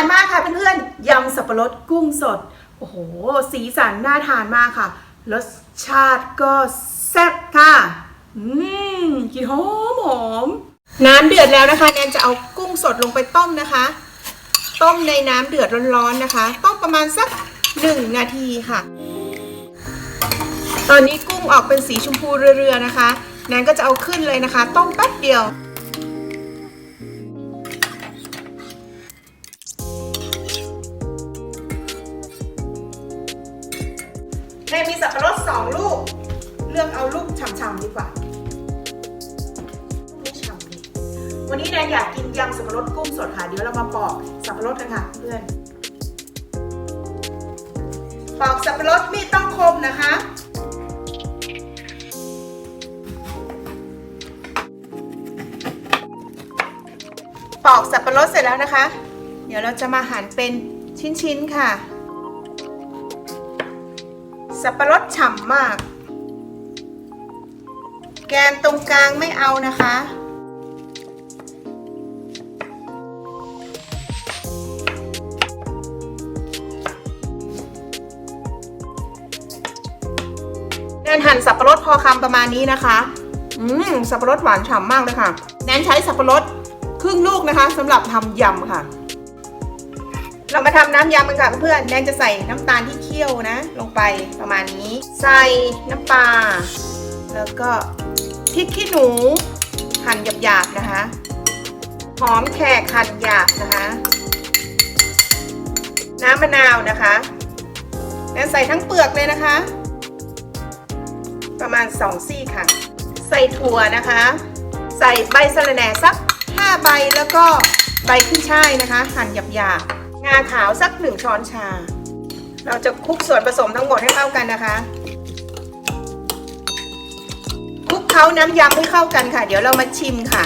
านมากค่ะเพื่อนๆยำสับปะรดกุ้งสด โอ้โห สีสันน่าทานมากค่ะ รสชาติก็แซ่บค่ะ อืมกลิ่นหอมหอมน้ำเดือดแล้วนะคะ แนนจะเอากุ้งสดลงไปต้มนะคะ ต้มในน้ำเดือดร้อนๆนะคะ ต้มประมาณสักหนึ่งนาทีค่ะ ตอนนี้กุ้งออกเป็นสีชมพูเรือๆนะคะ แนนก็จะเอาขึ้นเลยนะคะ ต้มแป๊บเดียว มีสับปะรดสองลูก เลือกเอาลูกฉ่ำๆดีกว่าลูกฉ่ำดีวันนี้แนนอยากกินยำสับปะรดกุ้งสดค่ะ เดี๋ยวเรามาปอกสับปะรดกันค่ะเพื่อน ปอกสับปะรดมีดต้องคมนะคะปอกสับปะรดเสร็จแล้วนะคะ เดี๋ยวเราจะมาหั่นเป็นชิ้นๆค่ะ สับปะรดฉ่ำมาก แกนตรงกลางไม่เอานะคะ แนนหั่นสับปะรดพอคำประมาณนี้นะคะ อืม สับปะรดหวานฉ่ำมากเลยค่ะ แนนใช้สับปะรดครึ่งลูกนะคะสำหรับทำยำค่ะ เรามาทำน้ำยำกันค่ะเพื่อนๆแนนจะใส่น้ำตาลที่เคี่ยวนะ ลงไปประมาณนี้ ใส่น้ำปลาแล้วก็พริกขี้หนูหั่นหยาบๆนะคะ หอมแขกหั่นหยาบนะคะ น้ำมะนาวนะคะแนนใส่ทั้งเปลือกเลยนะคะ ประมาณ 2 ซี่ค่ะ ใส่ถั่วนะคะ ใส่ใบสะระแหน่สัก 5 ใบแล้วก็ใบขึ้นช่ายนะคะ หั่นหยาบๆ งาขาวสัก1ช้อนชา เราจะคลุกส่วนผสมทั้งหมดให้เข้ากันนะคะคลุกเคล้าน้ำยำให้เข้ากันค่ะ เดี๋ยวเรามาชิมค่ะ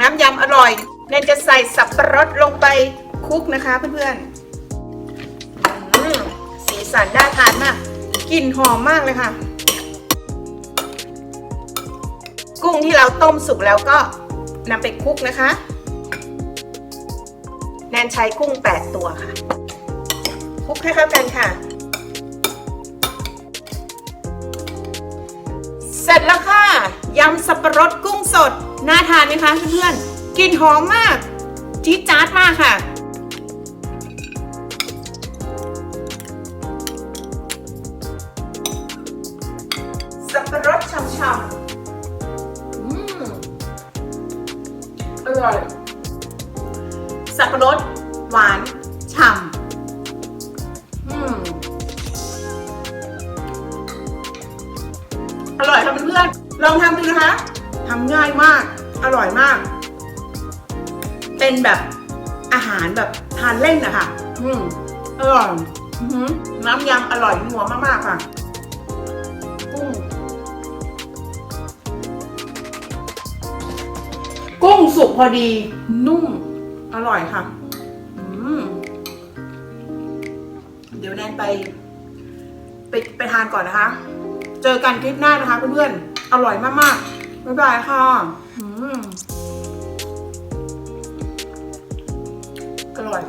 น้ำยำอร่อยเนนจะใส่สับปะรดลงไปคลุกนะคะเพื่อนๆสีสันน่าทานมากกลิ่นหอมมากเลยค่ะ กุ้งที่เราต้มสุกแล้วก็นำไปคลุกนะคะ นนใช้กุ้ง 8 ตัวค่ะคลุกให้เข้ากันค่ะ เสร็จแล้วค่ะยำสับปะรดกุ้งสด น่าทานไหมคะเพื่อนๆกลิ่นหอมมาก จี๊ดจ๊าดมากค่ะสับปะรดฉ่ำๆ อืม อร่อย บปะรดหวานฉ่ำอืมอร่อยค่ะเพื่อนๆลองทำดูนะคะทำง่ายมาก อร่อยมาก เป็นแบบอาหารแบบทานเล่นนะคะอืมอร่อยน้ำยำอร่อยนัวมากๆค่ะกุ้งกุ้งสุกพอดีนุ่ม อร่อยค่ะเดี๋ยวแนนไป ไปไปทานก่อนนะคะ เจอกันคลิปหน้านะคะเพื่อนๆ อร่อยมากๆ บ๊ายบายค่ะอืมอร่อย